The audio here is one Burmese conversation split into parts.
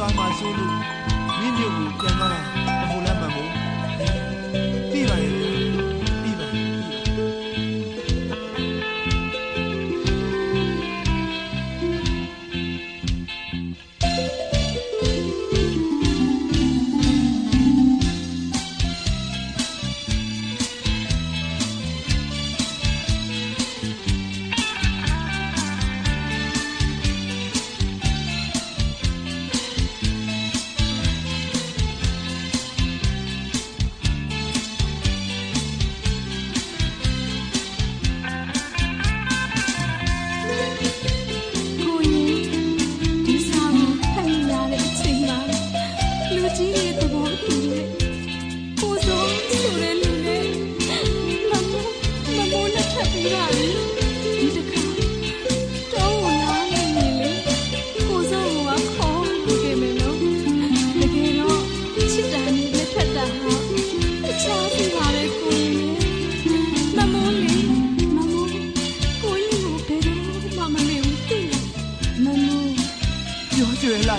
သွားမှာစိုးလို့မိမျိုးကိုပြန်သွားတာမဟုတ်လား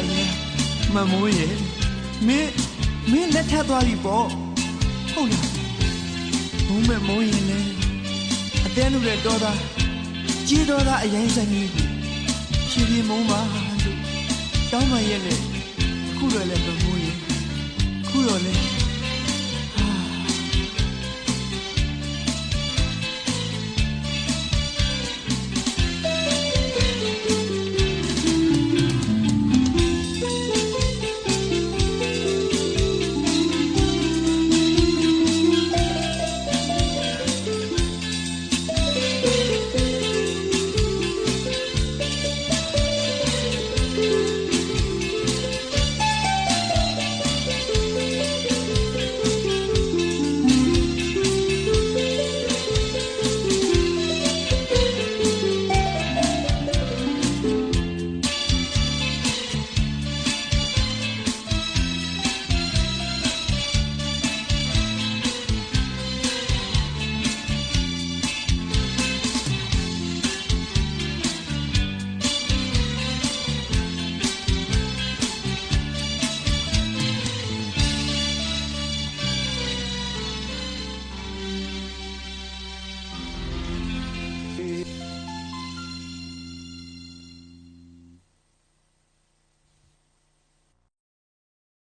လဲမမိုးရဲ့မင်းမင်းလက်ထပ်သွားပြီပေါ့ဟုတ်လားဘုံမဲ့မိုးရင်လဲအတဲလူတဲ့တော်သားကြီးတော်သားအရင်ဆိုင်ကြီးရှင်ပြမုံပါလို့တောင်းပန်ရဲ့လေအခုတော့လည်းမမိုးရဲ့အခုတော့လည်း